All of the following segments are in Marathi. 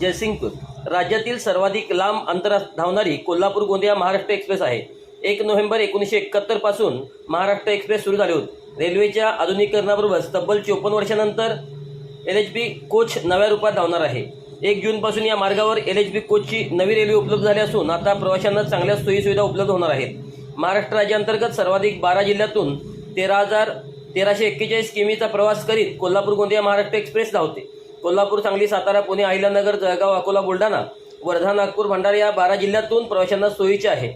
जयसिंगपूर. राज्यातील सर्वाधिक लांब अंतर धावणारी कोल्हापूर गोंदिया महाराष्ट्र एक्सप्रेस आहे. एक नोव्हेंबर एकोणीसशे एकाहत्तरपासून महाराष्ट्र एक्सप्रेस सुरू झाले होते. रेल्वेच्या आधुनिकीकरणाबरोबर तब्बल चोपन्न वर्षानंतर एल एच बी कोच नव्या रूपात धावणार आहे. एक जूनपासून या मार्गावर एल एच बी कोचची नवी रेल्वे उपलब्ध झाली असून आता प्रवाशांना चांगल्या सोयीसुविधा उपलब्ध होणार आहेत. महाराष्ट्र राज्याअंतर्गत सर्वाधिक बारा जिल्ह्यातून तेरा हजार तेराशे एक्केचाळीस किमीचा प्रवास करीत कोल्हापूर गोंदिया महाराष्ट्र एक्सप्रेस धावते. कोल्हापूर सांगली सातारा पुणे अहिल्यानगर जळगाव अकोला बुलढाणा वर्धा नागपूर भंडारा या बारा जिल्ह्यातून प्रवाशांना सोयीचे आहे.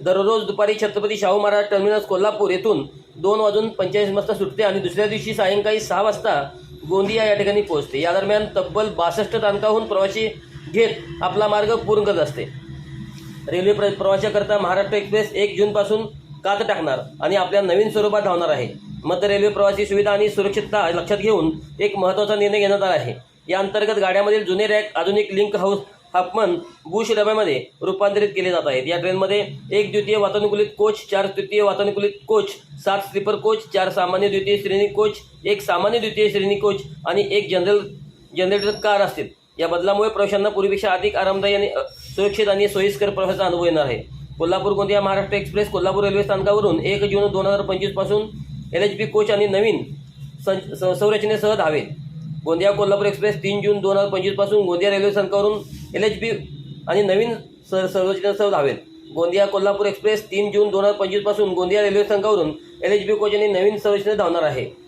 दररोज दुपारी छत्रपती शाहू महाराज टर्मिनस कोल्हापूर येथून दोन वाजून पंचेचाळीस वाजता सुटते आणि दुसऱ्या दिवशी सायंकाळी सहा वाजता गोंदिया या ठिकाणी पोहोचते. या दरम्यान तब्बल बासष्ट तांकाहून प्रवासी घेत आपला मार्ग पूर्ण करत असते. रेल्वे प्र प्रवाशाकरता महाराष्ट्र एक्सप्रेस एक जूनपासून कात टाकणार आणि आपल्या नवीन स्वरूपात धावणार आहे. मध्य रेल्वे प्रवासी सुविधा आणि सुरक्षितता लक्षात घेऊन एक महत्त्वाचा निर्णय घेण्यात आला आहे. या अंतर्गत गाड्यामधील जुने रॅक आधुनिक लिंक हाऊस हाफमन बुश डब्यामध्ये रूपांतरित केले जात आहेत. या ट्रेनमध्ये एक द्वितीय वातानुकूलित कोच चार तृतीय वातानुकूलित कोच सात स्लीपर कोच चार सामान्य द्वितीय श्रेणी कोच एक सामान्य द्वितीय श्रेणी कोच आणि एक जनरल जनरेटर कार असतील. या बदलामुळे प्रवाशांना पूर्वीपेक्षा अधिक आरामदायी आणि सुरक्षित आणि सोयीस्कर प्रवासाचा अनुभव येणार आहे. कोल्हापूर गोंदिया महाराष्ट्र एक्सप्रेस कोल्हापूर रेल्वे स्थानकावरून एक जून दोन हजार पंचवीसपासून एल एच पी कोच आणि नवीन सं- संरचनेसह धावेल. गोंदिया कोल्हापूर एक्सप्रेस तीन जून दोन हजार पंचवीसपासून गोंदिया रेल्वे स्थानकावरून एल एच बी आणि नवीन स- संरचनेसह धावेल. गोंदिया कोल्हापूर एक्सप्रेस तीन जून दोन हजार पंचवीसपासून गोंदिया रेल्वे स्थानकावरून एल एच बी कोच आणि नवीन संरचनेत धावणार आहे.